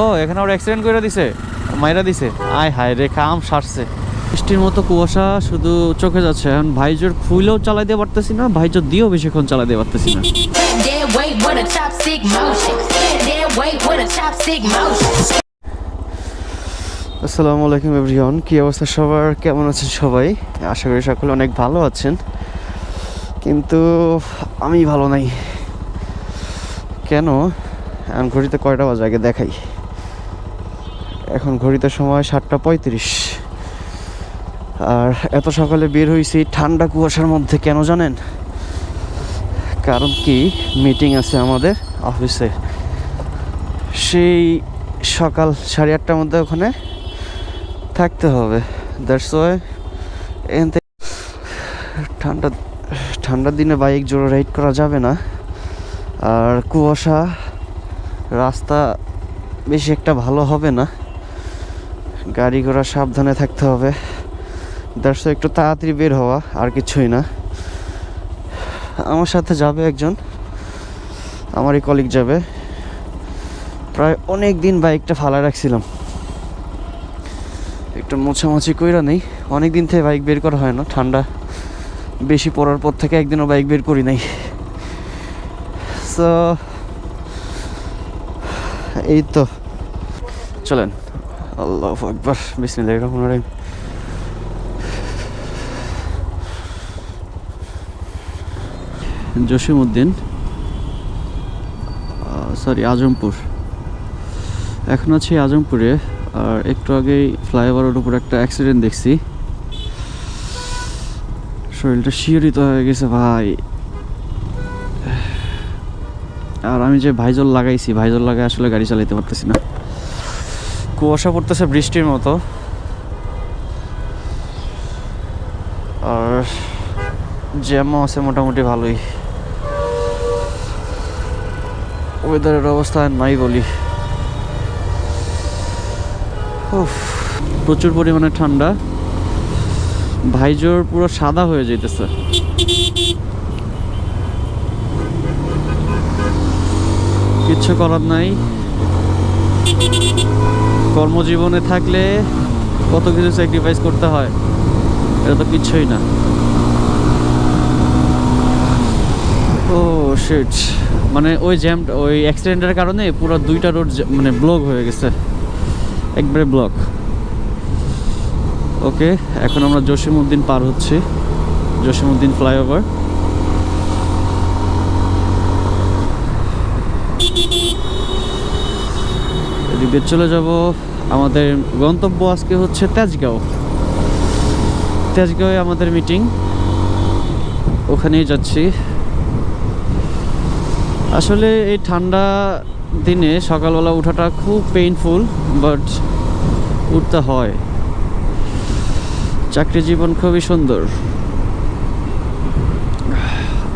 ও, এখানে ওর অ্যাক্সিডেন্ট করে দিছে, মাইরা দিছে। আয় হায় রে, কাম সারছে। বৃষ্টির মতো কুয়াশা শুধু চোখে যাচ্ছে। এখন ভাইজোর খুইলেও চালাইতে পারতেছি না ভাইজোর দিয়েও বেশিক্ষণ চালাইতে পারতেছি না. আসসালামু আলাইকুম এভরিওয়ান, কি অবস্থা সবার? কেমন আছেন সবাই? আশা করি সকলে অনেক ভালো আছেন। কিন্তু আমি ভালো নাই। কেন? এখন ঘড়িতে কয়টা বাজে? আগে দেখাই। এখন ঘড়িতে সময় সাতটা পঁয়ত্রিশ। আর এত সকালে বের হয়েছি ঠান্ডা কুয়াশার মধ্যে, কেন জানেন? কারণ কি? মিটিং আছে আমাদের অফিসে। সেই সকাল সাড়ে আটটার মধ্যে ওখানে থাকতে হবে। দ্যাটস ওয়াই থেকে ঠান্ডা ঠান্ডার দিনে বাইক জোরে রাইড করা যাবে না। আর কুয়াশা রাস্তা বেশি একটা ভালো হবে না। গাড়ি ঘোড়া সাবধানে থাকতে হবে। দ্যাটস একটু তাড়াতাড়ি বের হওয়া আর কিছুই না। আমার সাথে যাবে একজন। আমারই কলিগ যাবে। প্রায় অনেক দিন বাইকটা ফালা রাখছিলাম। একটু মোছামাছি কইরা নেই। অনেক দিন থেকে বাইক বের করা হয় না। ঠান্ডা বেশি পড়ার পর থেকে একদিনও বাইক বের করি নাই। সো এই তো। চলেন। আল্লাহ একবার বিসমিল্লাহির রহমানির রহিম। জসিমউদ্দিন সরি আজমপুর। এখন আছি আজমপুরে, আর একটু আগেই ফ্লাইওভারের উপর একটা অ্যাক্সিডেন্ট দেখছি। শরীরটা শিহরিত হয়ে গেছে ভাই। আর আমি যে ভাইজল লাগাইছি, ভাইজল লাগাই আসলে গাড়ি চালাতে পারতেছি না। কুয়াশা পড়তেছে বৃষ্টির মতো। আর জ্যামও আছে মোটামুটি ভালোই। ওয়েদারের অবস্থা নাই বলি। প্রচুর পরিমাণে ঠান্ডা। ভাইজোর পুরো সাদা হয়ে যাইতেছে। কিচ্ছু করার নাই। কর্মজীবনে থাকলে কত কিছু স্যাক্রিফাইস করতে হয়, এটা তো কিচ্ছুই না। ও শিট মানে ওই জ্যাম ওই অ্যাক্সিডেন্টের কারণে পুরো দুইটা রোড মানে ব্লক হয়ে গেছে। একবারে ব্লক ওকে এখন আমরা জসিমউদ্দিন পার হচ্ছি। জসিমউদ্দিন ফ্লাইওভার এদিকে চলে যাব। আমাদের গন্তব্য আজকে হচ্ছে তেজগাঁও। তেজগাঁওয়ে আমাদের মিটিং ওখানেই যাচ্ছি। আসলে এই ঠান্ডা দিনে সকালবেলা ওঠাটা খুব পেইনফুল বাট উঠতে হয়। চাকরি জীবন খুবই সুন্দর।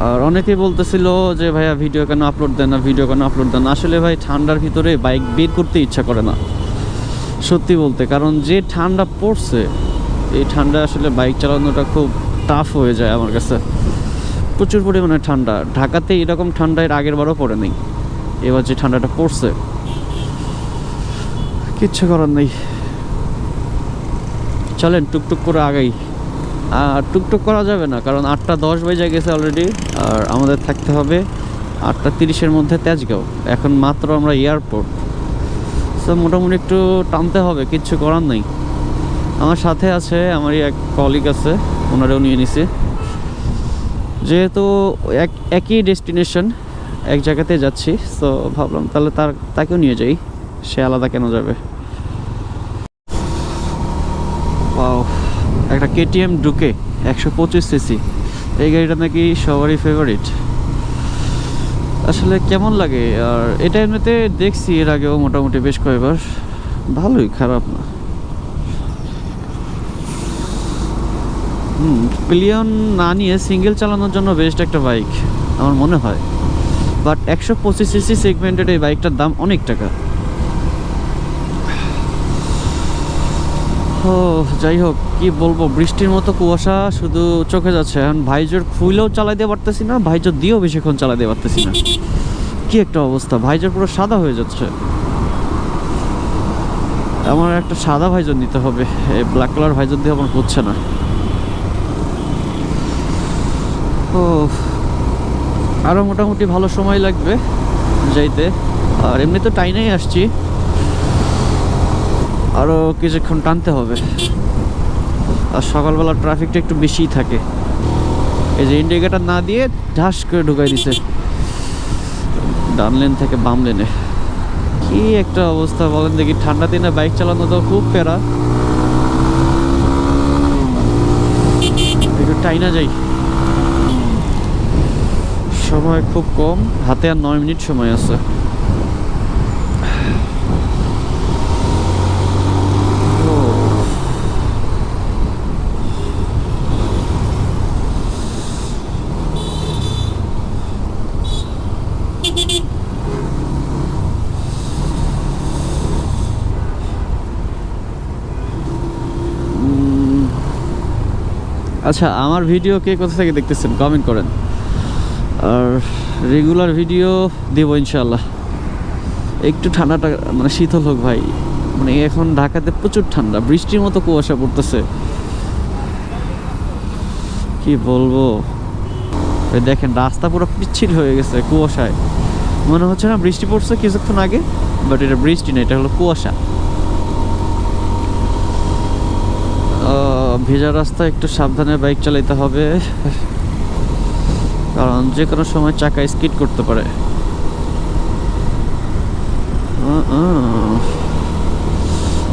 আর অনেকেই বলতেছিল যে, ভাইয়া ভিডিও কেন আপলোড দেন না ভিডিও কেন আপলোড দেন আসলে ভাই, ঠান্ডার ভিতরে বাইক বের করতে ইচ্ছা করে না। সত্যি বলতে, কারণ যে ঠান্ডা পড়ছে, এই ঠান্ডা আসলে বাইক চালানোটা খুব টাফ হয়ে যায় আমার কাছে। প্রচুর পরিমাণে ঠান্ডা। ঢাকাতে এরকম ঠান্ডা এর আগের বারও পড়ে নেই। এবার যে ঠান্ডাটা পড়ছে, কিচ্ছু করার নেই। চলেন, টুকটুক করে আগাই। টুকটুক করা যাবে না, কারণ আটটা দশ বেজে গেছে অলরেডি আর আমাদের থাকতে হবে আটটা তিরিশের মধ্যে তেজগাঁও। এখন মাত্র আমরা এয়ারপোর্ট সো মোটামুটি একটু টানতে হবে, কিচ্ছু করার নেই। আমার সাথে আছে, আমারই এক কলিগ আছে, ওনারাও নিয়ে নিছে। যেহেতু এক, একই ডেস্টিনেশন এক জায়গাতে যাচ্ছি তো ভাবলাম তাহলে তার, তাকেও নিয়ে যাই, সে আলাদা কেন যাবে? একটা কেটিএম ঢুকে একশো পঁচিশ সিসি এই গাড়িটা নাকি সবারই ফেভারিট আসলে কেমন লাগে? আর এটা এমনিতে দেখছি এর আগেও মোটামুটি বেশ কয়েকবার। ভালোই, খারাপ না। হুম পিলিয়ন না নিয়ে সিঙ্গেল চালানোর জন্য বেস্ট একটা বাইক আমার মনে হয়। বাট একশো পঁচিশ সিসি সেগমেন্টেড এই বাইকটার দাম অনেক টাকা। ও যাই হোক, কি বলব, বৃষ্টির মতো কুয়াশা শুধু চোখে যাচ্ছে। এখন ভাইজোর খুইলেও দিয়ে পারতেছি না ভাইজোর দিয়েও বেশিক্ষণ চালাই দিয়ে পারতেছি না। কি একটা অবস্থা, ভাইজোর পুরো সাদা হয়ে যাচ্ছে। আমার একটা সাদা ভাইজন নিতে হবে, এই ব্ল্যাক কালার ভাইজন দিয়ে আমার হচ্ছে না। ও আরও মোটামুটি ভালো সময় লাগবে যাইতে। আর এমনি তো টাইনেই আসছি। আরও কিছুক্ষণ টানতে হবে। আর সকালবেলা ট্রাফিকটা একটু বেশিই থাকে। এই যে ইন্ডিকেটার না দিয়ে ঢাস করে ঢুকাই দিছে। ডান লেন থেকে বাম লেনে কি একটা অবস্থা বলেন দেখি। ঠান্ডা দিনে বাইক চালানো তো খুব প্যারা। একটু টাইনা যাই। সময় খুব কম। হাতে আর নয় মিনিট সময় আছে। আচ্ছা আমার ভিডিও কে কোথা থেকে দেখতেছেন? কমেন্ট করেন। আর রেগুলার ভিডিও দেবো ইনশাল্লাহ একটু ঠান্ডাটা মানে শীতল হোক ভাই। মানে এখন ঢাকাতে প্রচুর ঠান্ডা, বৃষ্টির মতো কুয়াশা পড়তেছে। কি বলব? দেখেন, রাস্তা পুরো পিচ্ছিল হয়ে গেছে কুয়াশায়। মনে হচ্ছে না বৃষ্টি পড়ছে কিছুক্ষণ আগে বাট এটা বৃষ্টি না, এটা হলো কুয়াশা। ভেজা রাস্তায় একটু সাবধানে বাইক চালাতে হবে, কারণ যে কোনো সময় চাকা স্কিড করতে পারে।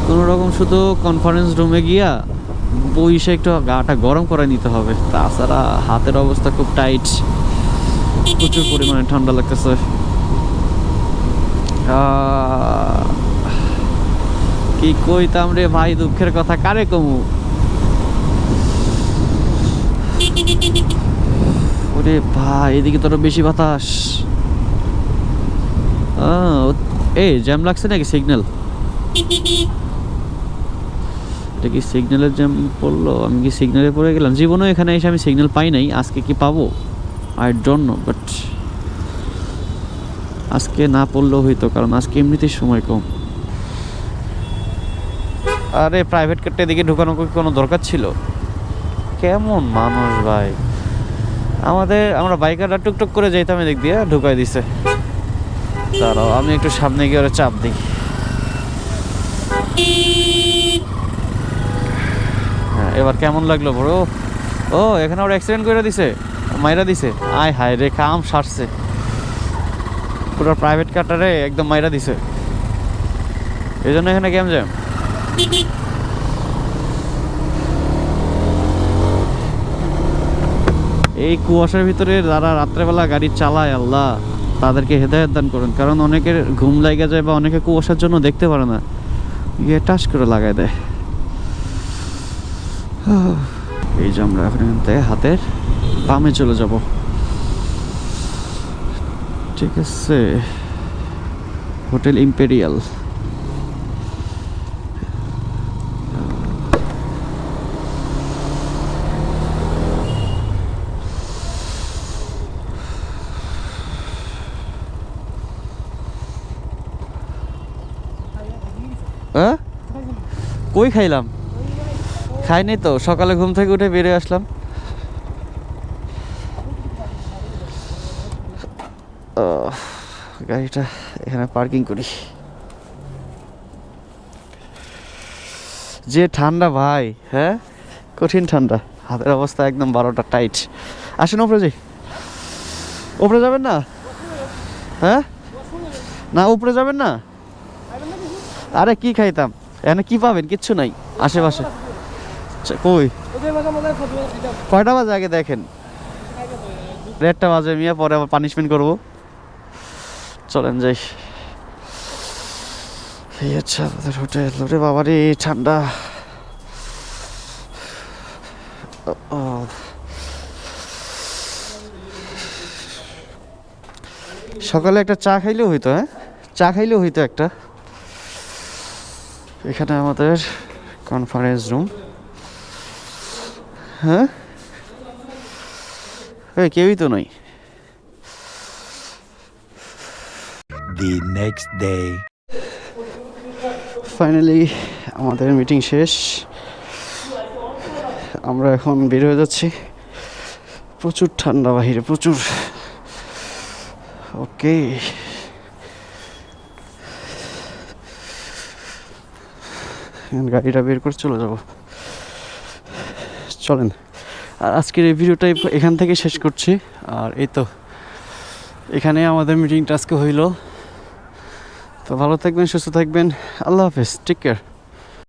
কোনো রকম শুধু কনফারেন্স রুমে গিয়া বইসে একটু গাটা গরম করে নিতে হবে। তাছাড়া হাতের অবস্থা খুব টাইট প্রচুর পরিমাণে ঠান্ডা লাগতেছে। কি কইতাম রে ভাই, দুঃখের কথা, কারে কমু? ওরে ভাই, এদিকে তোর বেশি বাতাস। এই জ্যাম লাগছে নাকি সিগন্যাল এটা কি সিগন্যালের জ্যাম পড়ল? আমি কি সিগন্যালে পড়ে গেলাম? জীবনেও এখানে এসে আমি সিগন্যাল পাই নাই, আজকে কি পাবো? আই ডোন্ট নো বাট আজকে না পড়লেও হইতো, কারণ আজকে এমনিতেই সময় কম। আরে প্রাইভেট কারটা এদিকে ঢুকানো কোনো দরকার ছিল? কেমন মানুষ ভাই? আমাদের, আমরা বাইকাররা টুকটুক করে যাইতাম এদিক দিয়ে, ঢুকাই দিছে। দাঁড়াও, আমি একটু সামনে গিয়ে ওরা চাপ দিই। হ্যাঁ এবার কেমন লাগল বড় ও, এখানে ওরা অ্যাক্সিডেন্ট করে দিছে, মাইরা দিছে। আয় হায় রে, কাম সারছে। পুরো প্রাইভেট কাটারে একদম মাইরা দিছে। এই জন্য এখানে কেমন জ্যাম এই কুয়াশার ভিতরে যারা রাত্রেবেলা গাড়ি চালায়, আল্লাহ, তাদেরকে হেদায়ত দান করুন। কারণ অনেকের ঘুম লাগা যায় বা অনেকে কুয়াশার জন্য দেখতে পারে না। গিয়ে টাস করে লাগায় দেয়। এই যে আমরা এখন হাতের বামে চলে যাব। ঠিক আছে। Hotel imperial. কই খাইলাম? খাইনি তো সকালে ঘুম থেকে উঠে বেরিয়ে আসলাম। গাড়িটা এখানে পার্কিং করি। যে ঠান্ডা ভাই হ্যাঁ? কঠিন ঠান্ডা, হাতের অবস্থা একদম বারোটা টাইট আসেন ওপরে যাই। ওপরে যাবেন না? হ্যাঁ? না, উপরে যাবেন না? আরে কি খাইতাম? এখানে কি পাবেন? কিচ্ছু নাই। আশেপাশে। কই? কয়টা বাজে আগে দেখেন? দেড়টা বাজে, মিয়া, পরে আবার পানিশমেন্ট করব। চলেন যাই। এই আচ্ছা আমাদের হোটেল। ওরে বাবারে ঠান্ডা। সকালে একটা চা খাইলেও হইতো হ্যাঁ? চা খাইলেও হইতো একটা। এখানে আমাদের কনফারেন্স রুম হ্যাঁ? কেউই তো নাই the next day. ফাইনালি আমাদের মিটিং শেষ। আমরা এখন বের হয়ে যাচ্ছি। প্রচুর ঠান্ডা বাহিরে, প্রচুর। ওকে। গাড়িটা বের করে চলে যাব। চলেন। আর আজকের এই ভিডিওটা এখান থেকে শেষ করছি। আর এই তো, এখানে আমাদের মিটিংটা আজকে হইল। তো ভালো থাকবেন সুস্থ থাকবেন। আল্লাহ হাফিজ টেক কেয়ার